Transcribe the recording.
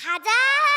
가자.